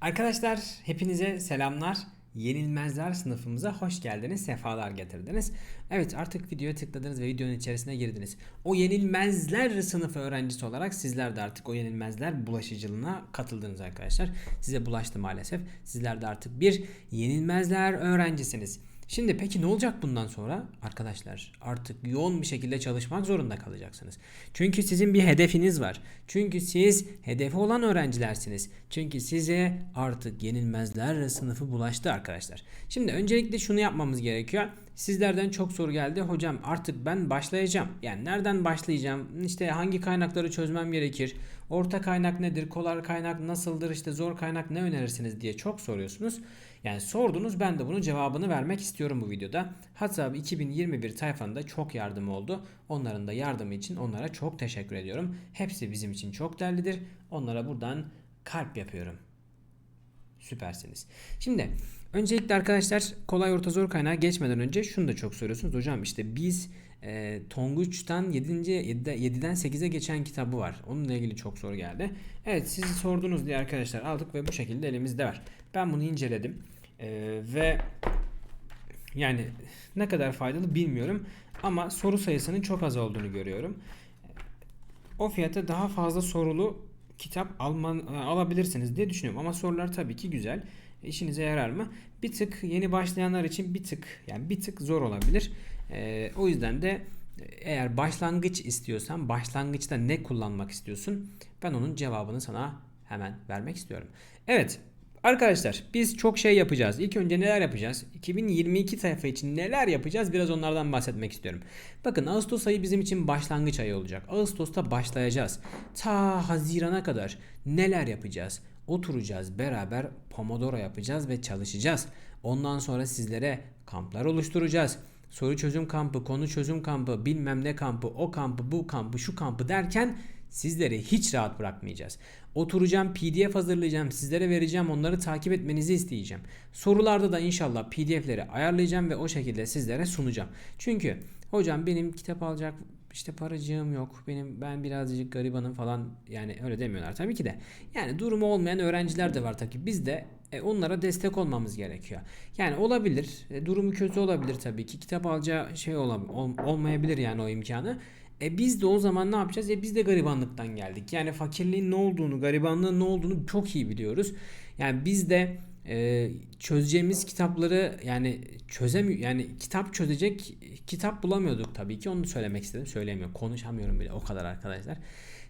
Arkadaşlar hepinize selamlar. Yenilmezler sınıfımıza hoş geldiniz, sefalar getirdiniz. Evet artık videoya tıkladınız ve videonun içerisine girdiniz. O yenilmezler sınıfı öğrencisi olarak sizler de artık o yenilmezler bulaşıcılığına katıldınız arkadaşlar. Size bulaştı maalesef. Sizler de artık bir yenilmezler öğrencisiniz. Şimdi peki ne olacak bundan sonra? Arkadaşlar artık yoğun bir şekilde çalışmak zorunda kalacaksınız. Çünkü sizin bir hedefiniz var. Çünkü siz hedefi olan öğrencilersiniz. Çünkü size artık yenilmezler sınıfı bulaştı arkadaşlar. Şimdi öncelikle şunu yapmamız gerekiyor. Sizlerden çok soru geldi. Hocam artık ben başlayacağım. Yani nereden başlayacağım? İşte hangi kaynakları çözmem gerekir? Orta kaynak nedir? Kolay kaynak nasıldır? İşte zor kaynak ne önerirsiniz diye çok soruyorsunuz. Yani sordunuz ben de bunun cevabını vermek istiyorum bu videoda. Hatta 2021 tayfanda çok yardım oldu. Onların da yardımı için onlara çok teşekkür ediyorum. Hepsi bizim için çok değerlidir. Onlara buradan kalp yapıyorum. Süpersiniz. Şimdi öncelikle arkadaşlar kolay orta zor kaynağı geçmeden önce şunu da çok soruyorsunuz. Hocam işte biz e, Tonguç'tan 7. 7'de, 7'den 8'e geçen kitabı var. Onunla ilgili çok soru geldi. Evet sizi sordunuz diye arkadaşlar aldık ve bu şekilde elimizde var. Ben bunu inceledim. E, ve yani ne kadar faydalı bilmiyorum. Ama soru sayısının çok az olduğunu görüyorum. O fiyata daha fazla sorulu kitap alman, alabilirsiniz diye düşünüyorum. Ama sorular tabii ki güzel. İşinize yarar mı? Bir tık yeni başlayanlar için bir tık yani bir tık zor olabilir. Ee, o yüzden de eğer başlangıç istiyorsan başlangıçta ne kullanmak istiyorsun? Ben onun cevabını sana hemen vermek istiyorum. Evet Arkadaşlar biz çok şey yapacağız. İlk önce neler yapacağız? 2022 sayfa için neler yapacağız? Biraz onlardan bahsetmek istiyorum. Bakın Ağustos ayı bizim için başlangıç ayı olacak. Ağustos'ta başlayacağız. Ta Haziran'a kadar neler yapacağız? Oturacağız beraber Pomodoro yapacağız ve çalışacağız. Ondan sonra sizlere kamplar oluşturacağız. Soru çözüm kampı, konu çözüm kampı, bilmem ne kampı, o kampı, bu kampı, şu kampı derken sizleri hiç rahat bırakmayacağız. Oturacağım PDF hazırlayacağım sizlere vereceğim onları takip etmenizi isteyeceğim. Sorularda da inşallah PDF'leri ayarlayacağım ve o şekilde sizlere sunacağım. Çünkü hocam benim kitap alacak işte paracığım yok. Benim ben birazcık garibanım falan yani öyle demiyorlar tabii ki de. Yani durumu olmayan öğrenciler de var tabii ki. Biz de e, onlara destek olmamız gerekiyor. Yani olabilir. E, durumu kötü olabilir tabii ki. Kitap alacağı şey ol, olmayabilir yani o imkanı. E biz de o zaman ne yapacağız? E biz de garibanlıktan geldik. Yani fakirliğin ne olduğunu, garibanlığın ne olduğunu çok iyi biliyoruz. Yani biz de e, çözeceğimiz kitapları yani çözemiyor yani kitap çözecek kitap bulamıyorduk tabii ki onu söylemek istedim söyleyemiyorum konuşamıyorum bile o kadar arkadaşlar.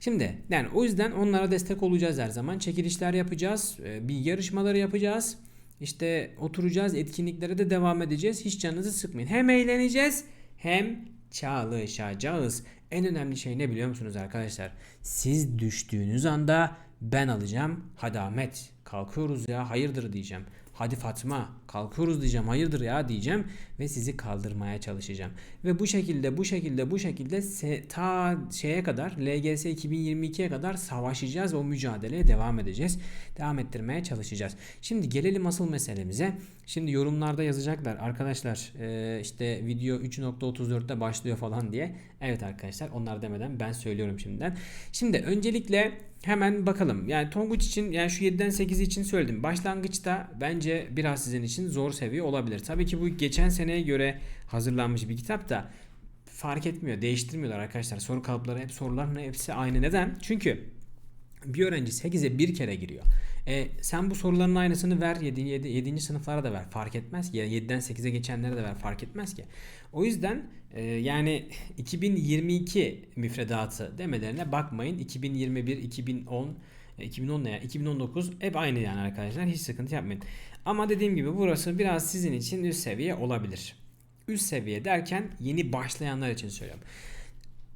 Şimdi yani o yüzden onlara destek olacağız her zaman çekilişler yapacağız e, bilgi yarışmaları yapacağız işte oturacağız etkinliklere de devam edeceğiz hiç canınızı sıkmayın hem eğleneceğiz hem çalışacağız. En önemli şey ne biliyor musunuz arkadaşlar? Siz düştüğünüz anda ben alacağım. Hadi Ahmet kalkıyoruz ya hayırdır diyeceğim. Hadi Fatma kalkıyoruz diyeceğim hayırdır ya diyeceğim ve sizi kaldırmaya çalışacağım. Ve bu şekilde bu şekilde bu şekilde ta şeye kadar LGS 2022'ye kadar savaşacağız o mücadeleye devam edeceğiz. Devam ettirmeye çalışacağız. Şimdi gelelim asıl meselemize. Şimdi yorumlarda yazacaklar arkadaşlar işte video 3.34'te başlıyor falan diye. Evet arkadaşlar onlar demeden ben söylüyorum şimdiden. Şimdi öncelikle hemen bakalım. Yani Tonguç için yani şu 7'den 8 için söyledim. Başlangıçta bence biraz sizin için zor seviye olabilir. Tabii ki bu geçen seneye göre hazırlanmış bir kitap da fark etmiyor. Değiştirmiyorlar arkadaşlar. Soru kalıpları hep soruların hepsi aynı. Neden? Çünkü bir öğrenci 8'e bir kere giriyor. E, sen bu soruların aynısını ver 7. 7. 7. sınıflara da ver fark etmez ki. 7'den 8'e geçenlere de ver fark etmez ki. O yüzden e, yani 2022 müfredatı demelerine bakmayın. 2021, 2010 2010 ne ya? 2019 hep aynı yani arkadaşlar. Hiç sıkıntı yapmayın. Ama dediğim gibi burası biraz sizin için üst seviye olabilir. Üst seviye derken yeni başlayanlar için söylüyorum.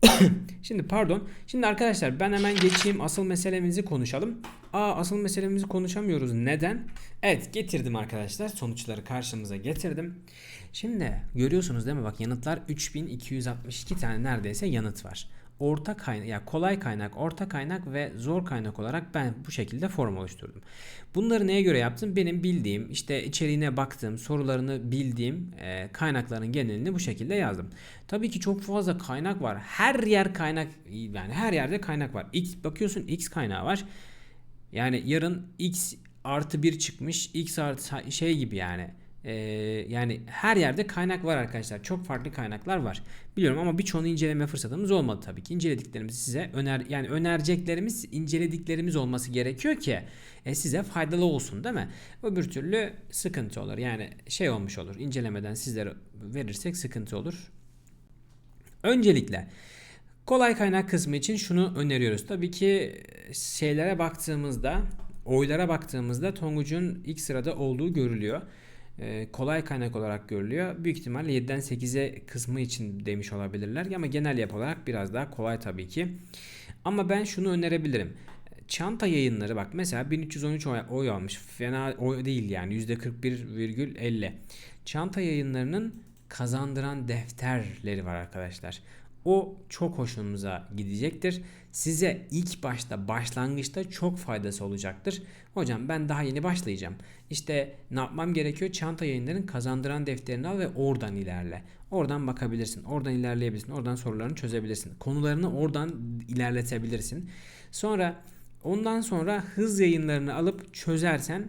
Şimdi pardon. Şimdi arkadaşlar ben hemen geçeyim asıl meselemizi konuşalım. Aa asıl meselemizi konuşamıyoruz. Neden? Evet getirdim arkadaşlar. Sonuçları karşımıza getirdim. Şimdi görüyorsunuz değil mi? Bak yanıtlar 3262 tane neredeyse yanıt var orta kaynak ya kolay kaynak, orta kaynak ve zor kaynak olarak ben bu şekilde form oluşturdum. Bunları neye göre yaptım? Benim bildiğim, işte içeriğine baktığım, sorularını bildiğim e, kaynakların genelini bu şekilde yazdım. Tabii ki çok fazla kaynak var. Her yer kaynak yani her yerde kaynak var. X bakıyorsun X kaynağı var. Yani yarın X artı 1 çıkmış. X artı şey gibi yani. Ee, yani her yerde kaynak var arkadaşlar. Çok farklı kaynaklar var. Biliyorum ama birçoğunu inceleme fırsatımız olmadı tabii ki. İncelediklerimizi size öner yani önereceklerimiz, incelediklerimiz olması gerekiyor ki e, size faydalı olsun değil mi? Öbür türlü sıkıntı olur. Yani şey olmuş olur. İncelemeden sizlere verirsek sıkıntı olur. Öncelikle kolay kaynak kısmı için şunu öneriyoruz. Tabii ki şeylere baktığımızda, oylara baktığımızda Tonguç'un ilk sırada olduğu görülüyor. Ee, kolay kaynak olarak görülüyor. Büyük ihtimalle 7'den 8'e kısmı için demiş olabilirler. Ama genel yapı olarak biraz daha kolay tabii ki. Ama ben şunu önerebilirim. Çanta yayınları bak mesela 1313 oy, oy almış. Fena oy değil yani %41,50. Çanta yayınlarının kazandıran defterleri var arkadaşlar. O çok hoşunuza gidecektir. Size ilk başta başlangıçta çok faydası olacaktır. Hocam ben daha yeni başlayacağım. İşte ne yapmam gerekiyor? Çanta yayınların kazandıran defterini al ve oradan ilerle. Oradan bakabilirsin. Oradan ilerleyebilirsin. Oradan sorularını çözebilirsin. Konularını oradan ilerletebilirsin. Sonra ondan sonra hız yayınlarını alıp çözersen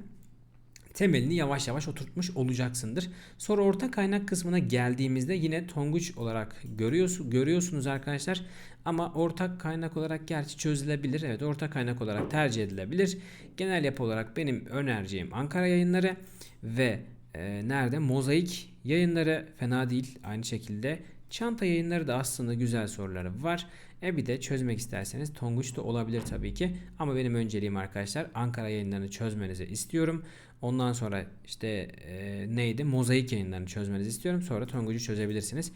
temelini yavaş yavaş oturtmuş olacaksındır. Sonra orta kaynak kısmına geldiğimizde yine Tonguç olarak görüyorsunuz, görüyorsunuz arkadaşlar. Ama ortak kaynak olarak gerçi çözülebilir. Evet ortak kaynak olarak tercih edilebilir. Genel yapı olarak benim önereceğim Ankara yayınları ve e, nerede? Mozaik yayınları fena değil. Aynı şekilde Çanta yayınları da aslında güzel soruları var. E bir de çözmek isterseniz Tonguç da olabilir tabii ki. Ama benim önceliğim arkadaşlar Ankara yayınlarını çözmenizi istiyorum. Ondan sonra işte e, neydi? Mozaik yayınlarını çözmenizi istiyorum. Sonra Tonguç'u çözebilirsiniz.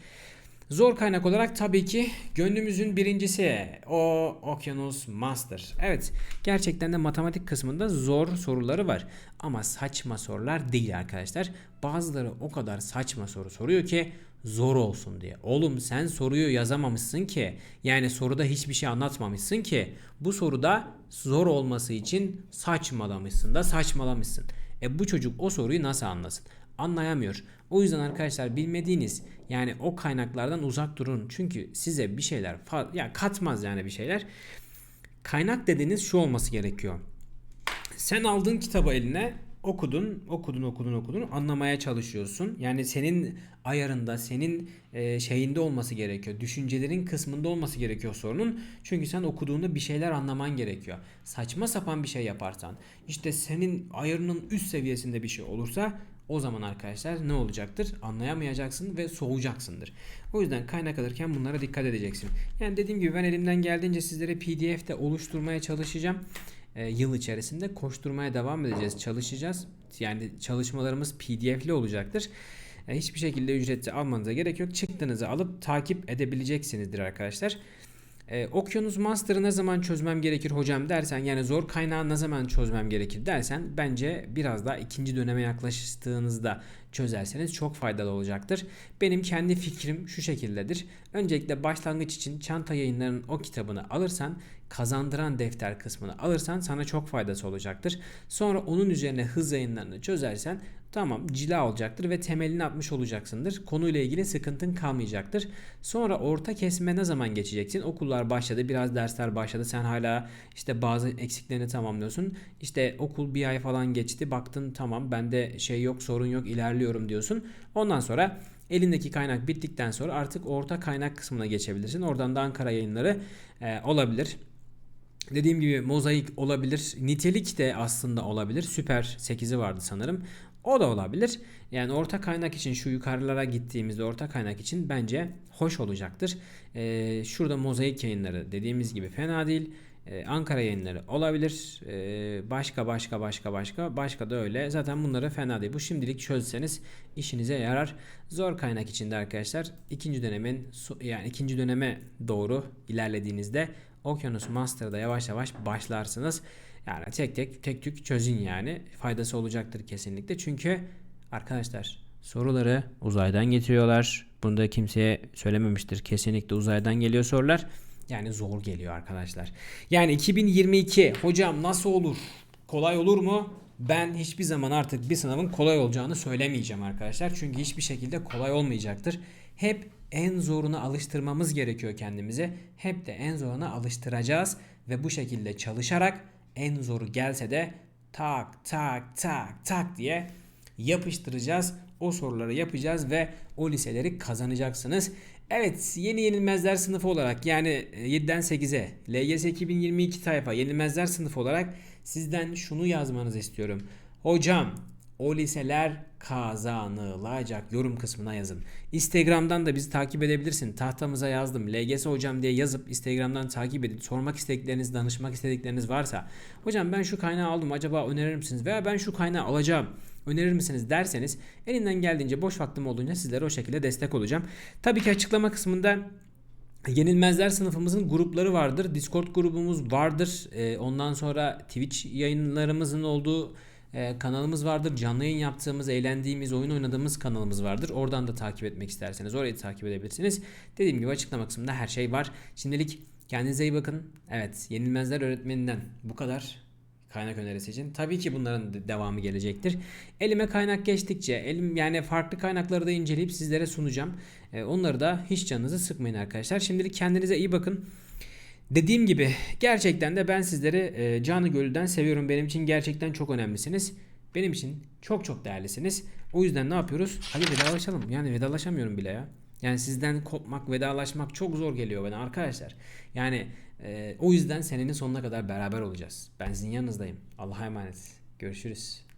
Zor kaynak olarak tabii ki gönlümüzün birincisi o Okyanus Master. Evet gerçekten de matematik kısmında zor soruları var. Ama saçma sorular değil arkadaşlar. Bazıları o kadar saçma soru soruyor ki zor olsun diye. Oğlum sen soruyu yazamamışsın ki yani soruda hiçbir şey anlatmamışsın ki bu soruda zor olması için saçmalamışsın da saçmalamışsın. E bu çocuk o soruyu nasıl anlasın? Anlayamıyor. O yüzden arkadaşlar bilmediğiniz yani o kaynaklardan uzak durun. Çünkü size bir şeyler ya katmaz yani bir şeyler. Kaynak dediğiniz şu olması gerekiyor. Sen aldığın kitabı eline okudun, okudun, okudun, okudun, anlamaya çalışıyorsun. Yani senin ayarında, senin e, şeyinde olması gerekiyor. Düşüncelerin kısmında olması gerekiyor sorunun. Çünkü sen okuduğunda bir şeyler anlaman gerekiyor. Saçma sapan bir şey yaparsan, işte senin ayarının üst seviyesinde bir şey olursa o zaman arkadaşlar ne olacaktır? Anlayamayacaksın ve soğuyacaksındır. O yüzden kaynak alırken bunlara dikkat edeceksin. Yani dediğim gibi ben elimden geldiğince sizlere PDF'de oluşturmaya çalışacağım. Ee, yıl içerisinde koşturmaya devam edeceğiz, çalışacağız. Yani çalışmalarımız PDF'li olacaktır. Ee, hiçbir şekilde ücretli almanıza gerek yok. Çıktığınızı alıp takip edebileceksinizdir arkadaşlar. Ee, Okyanus Master'ı ne zaman çözmem gerekir hocam dersen yani zor kaynağı ne zaman çözmem gerekir dersen bence biraz daha ikinci döneme yaklaştığınızda çözerseniz çok faydalı olacaktır. Benim kendi fikrim şu şekildedir. Öncelikle başlangıç için çanta yayınlarının o kitabını alırsan kazandıran defter kısmını alırsan sana çok faydası olacaktır. Sonra onun üzerine hız yayınlarını çözersen Tamam cila olacaktır ve temelini atmış olacaksındır. Konuyla ilgili sıkıntın kalmayacaktır. Sonra orta kesme ne zaman geçeceksin? Okullar başladı biraz dersler başladı. Sen hala işte bazı eksiklerini tamamlıyorsun. İşte okul bir ay falan geçti baktın tamam bende şey yok sorun yok ilerliyorum diyorsun. Ondan sonra elindeki kaynak bittikten sonra artık orta kaynak kısmına geçebilirsin. Oradan da Ankara yayınları e, olabilir. Dediğim gibi mozaik olabilir. Nitelik de aslında olabilir. Süper 8'i vardı sanırım. O da olabilir. Yani orta kaynak için şu yukarılara gittiğimizde orta kaynak için bence hoş olacaktır. Ee, şurada mozaik yayınları dediğimiz gibi fena değil. Ee, Ankara yayınları olabilir. Ee, başka başka başka başka başka da öyle. Zaten bunları fena değil. Bu şimdilik çözseniz işinize yarar. Zor kaynak içinde arkadaşlar ikinci dönemin yani ikinci döneme doğru ilerlediğinizde Okyanus Master'da yavaş yavaş başlarsınız. Yani tek tek tek tük çözün yani. Faydası olacaktır kesinlikle. Çünkü arkadaşlar soruları uzaydan getiriyorlar. Bunu da kimseye söylememiştir. Kesinlikle uzaydan geliyor sorular. Yani zor geliyor arkadaşlar. Yani 2022 hocam nasıl olur? Kolay olur mu? Ben hiçbir zaman artık bir sınavın kolay olacağını söylemeyeceğim arkadaşlar. Çünkü hiçbir şekilde kolay olmayacaktır. Hep en zoruna alıştırmamız gerekiyor kendimize. Hep de en zoruna alıştıracağız ve bu şekilde çalışarak en zoru gelse de tak tak tak tak diye yapıştıracağız. O soruları yapacağız ve o liseleri kazanacaksınız. Evet yeni yenilmezler sınıfı olarak yani 7'den 8'e LGS 2022 tayfa yenilmezler sınıfı olarak sizden şunu yazmanızı istiyorum. Hocam o liseler kazanılacak yorum kısmına yazın. Instagram'dan da bizi takip edebilirsin. Tahtamıza yazdım. LGS hocam diye yazıp Instagram'dan takip edin. Sormak istedikleriniz, danışmak istedikleriniz varsa hocam ben şu kaynağı aldım acaba önerir misiniz? Veya ben şu kaynağı alacağım önerir misiniz derseniz elinden geldiğince boş vaktim olduğunca sizlere o şekilde destek olacağım. Tabii ki açıklama kısmında Yenilmezler sınıfımızın grupları vardır. Discord grubumuz vardır. Ee, ondan sonra Twitch yayınlarımızın olduğu e, kanalımız vardır. Canlı yayın yaptığımız, eğlendiğimiz, oyun oynadığımız kanalımız vardır. Oradan da takip etmek isterseniz orayı takip edebilirsiniz. Dediğim gibi açıklama kısmında her şey var. Şimdilik kendinize iyi bakın. Evet, Yenilmezler öğretmeninden bu kadar kaynak önerisi için. Tabii ki bunların de- devamı gelecektir. Elime kaynak geçtikçe, elim yani farklı kaynakları da inceleyip sizlere sunacağım. Ee, onları da hiç canınızı sıkmayın arkadaşlar. Şimdilik kendinize iyi bakın. Dediğim gibi gerçekten de ben sizleri e, canı gönülden seviyorum. Benim için gerçekten çok önemlisiniz. Benim için çok çok değerlisiniz. O yüzden ne yapıyoruz? Hadi vedalaşalım. Yani vedalaşamıyorum bile ya. Yani sizden kopmak, vedalaşmak çok zor geliyor bana arkadaşlar. Yani e, o yüzden senenin sonuna kadar beraber olacağız. Ben sizin yanınızdayım. Allah'a emanet. Görüşürüz.